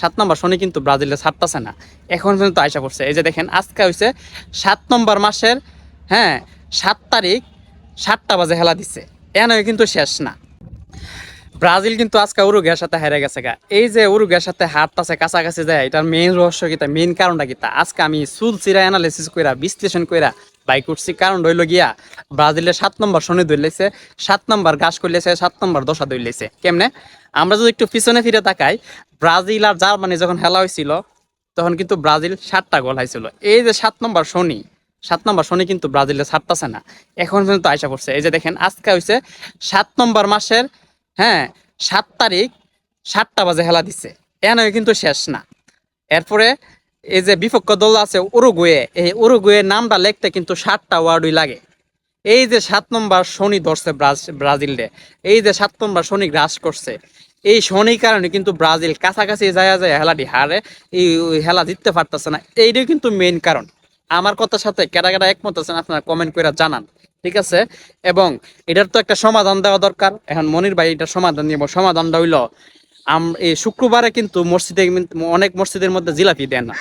সাত নম্বর শনি কিন্তু ব্রাজিলে ছাড়তেছে না। এখন পর্যন্ত আয়সা পড়ছে। এই যে দেখেন, আজকে হয়েছে সাত নম্বর মাসের হ্যাঁ সাত তারিখ সাতটা বাজে হেলা দিচ্ছে এনে কিন্তু শেষ না। ব্রাজিল কিন্তু আজকে উরুগের সাথে হেরে গেছে গা। এই যে উরুগের সাথে হারতাছে কাছাকাছি যায়, এটার মেইন রহস্য কিতা মেইন কারণটা কিতা আজকে আমি সুল চিরা অ্যানালিসিস কইরা, বিশ্লেষণ কইরা বাই করছি। কারণ রইল গিয়া, ব্রাজিলের সাত নম্বর শনি ধরলেছে সাত নম্বর ঘাস করলেছে সাত নম্বর দশা ধরলেছে কেমনে? আমরা যদি একটু পিছনে ফিরে তাকাই, ব্রাজিল আর জার্মানি যখন হেলা হয়েছিল তখন কিন্তু ব্রাজিল সাতটা গোল হয়েছিল এই যে সাত নম্বর শনি, সাত নম্বর শনি কিন্তু ব্রাজিলে ছাড়তেছে না। এখন পর্যন্ত আয়সা পড়ছে। এই যে দেখেন, আজকে হয়েছে সাত নম্বর মাসের হ্যাঁ সাত তারিখ সাতটা বাজে হেলা দিচ্ছে এন কিন্তু শেষ না। এরপরে এই যে বিপক্ষ দল আছে উরুগুয়ে, এই উরুগুয়ে নামটা লিখতে কিন্তু সাতটা ওয়ার্ডই লাগে। এই যে সাত নম্বর শনি ধরছে ব্রাজ- ব্রাজিলে এই যে সাত নম্বর শনি গ্রাস করছে, এই শনির কারণে কিন্তু ব্রাজিল কাছাকাছি যায় যায় হেলাটি হারে, এই হেলা জিততে পারতেছে না। এইটাই কিন্তু মেইন কারণ। আমার কথার সাথে কেটা কেটা একমত আছেন আপনারা কমেন্ট করে জানান। ঠিক আছে? এবং এটার তো একটা সমাধান দেওয়া দরকার। এখন মনির ভাই এটার সমাধান দিব সমাধানটা হইল, আম, এই শুক্রবারে কিন্তু মসজিদে অনেক মসজিদের মধ্যে জিলাপি দেন না।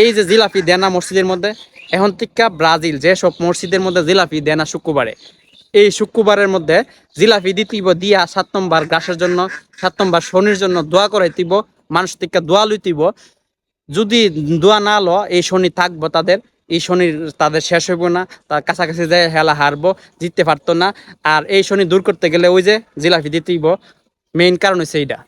এই যে জিলাপি দেন না মসজিদের মধ্যে, এখন টিকা ব্রাজিল যেসব মসজিদের মধ্যে জিলাপি দেয় না শুক্রবারে, এই শুক্রবারের মধ্যে জিলাপি দিতিব দিয়া সাত নম্বর গাছের জন্য, সাত নম্বর শনির জন্য দোয়া করাইতিব মানুষ টিকা দোয়া লইতিব যদি দোয়া না ল এই শনি থাকব তাদের। এই শনি তাদের শেষ হইব না, তার কাছাকাছি যে হেলা হারবো, জিততে পারতো না। আর এই শনি দূর করতে গেলে ওই যে জিলাপি দিতেইব। মেইন কারণ হচ্ছে এইটা।